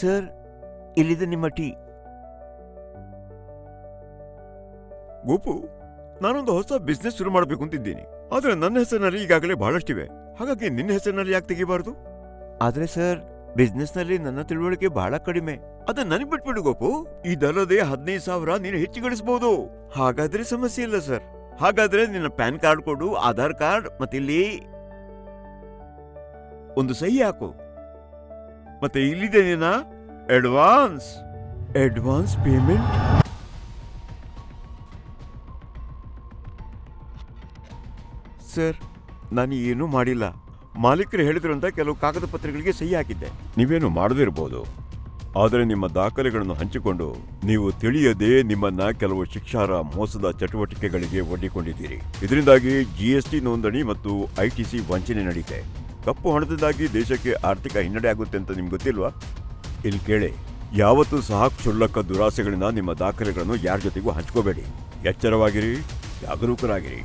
Sir ಇಲ್ಲಿದೆ ನಿಮ್ಮ tea. Gopu ನಾನೊಂದು ಹೊಸ ಬಿಸ್ನೆಸ್ ಶುರು ಮಾಡಬೇಕು ಅಂತಿದ್ದೀನಿ. ಆದ್ರೆ ನನ್ನ ಹೆಸರಿನಲ್ಲಿ ಈಗಾಗಲೇ ಬಹಳಷ್ಟಿವೆ. ಹಾಗಾಗಿ ನಿನ್ನ ಹೆಸರಿನಲ್ಲಿ ಯಾಕೆ ತೆಗಿಬಾರ್ದು? ಆದ್ರೆ ಸರ್ ಬಿಸ್ನೆಸ್ನಲ್ಲಿ ನನ್ನ ತಿಳುವಳಿಕೆ ಬಹಳ ಕಡಿಮೆ. ಅದನ್ನ ನನಗೆ ಬಿಟ್ಬಿಡು ಗೋಪು. ಇದಲ್ಲದೆ ಹದಿನೈದು ಸಾವಿರ ನೀನು ಹೆಚ್ಚು ಗಳಿಸಬಹುದು ಹಾಗಾದ್ರೆ ಸಮಸ್ಯೆ ಇಲ್ಲ ಸರ್. ಹಾಗಾದ್ರೆ ನಿನ್ನ ಪ್ಯಾನ್ ಕಾರ್ಡ್ ಕೊಡು ಆಧಾರ್ ಕಾರ್ಡ್ ಮತ್ತೆ ಇಲ್ಲಿ ಒಂದು ಸಹಿ ಹಾಕು. ಮತ್ತೆ ಇಲ್ಲಿದೆ ನಿನ್ನ ಅಡ್ವಾನ್ಸ್ ಅಡ್ವಾನ್ಸ್ ಪೇಮೆಂಟ್ ಸರ್ ನಾನು ಏನೂ ಮಾಡಿಲ್ಲ. ಮಾಲೀಕರು ಹೇಳಿದ್ರು ಅಂತ ಕೆಲವು ಕಾಗದ ಪತ್ರಗಳಿಗೆ ಸಹಿ ಹಾಕಿದ್ದೆ. ನೀವೇನು ಮಾಡದಿರಬಹುದು ಆದರೆ ನಿಮ್ಮ ದಾಖಲೆಗಳನ್ನು ಹಂಚಿಕೊಂಡು ನೀವು ತಿಳಿಯದೆ ನಿಮ್ಮನ್ನ ಕೆಲವು ಶಿಕ್ಷಾರ ಮೋಸದ ಚಟುವಟಿಕೆಗಳಿಗೆ ಒಡ್ಡಿಕೊಂಡಿದ್ದೀರಿ. ಇದರಿಂದಾಗಿ ಜಿಎಸ್ಟಿ ನೋಂದಣಿ ಮತ್ತು ಐಟಿಸಿ ವಂಚನೆ ನಡೀತೆ. ಕಪ್ಪು ಹಣದಿಂದಾಗಿ ದೇಶಕ್ಕೆ ಆರ್ಥಿಕ ಹಿನ್ನಡೆ ಆಗುತ್ತೆ ಅಂತ ನಿಮ್ಗೆ ಗೊತ್ತಿಲ್ವಾ? ಇಲ್ಲಿ ಕೇಳಿ ಯಾವತ್ತೂ ಸಹ ಕ್ಷುಲ್ಲಕ ದುರಾಸೆಗಳಿಂದ ನಿಮ್ಮ ದಾಖಲೆಗಳನ್ನು ಯಾರ ಜೊತೆಗೂ ಹಂಚ್ಕೋಬೇಡಿ. ಎಚ್ಚರವಾಗಿರಿ ಜಾಗರೂಕರಾಗಿರಿ.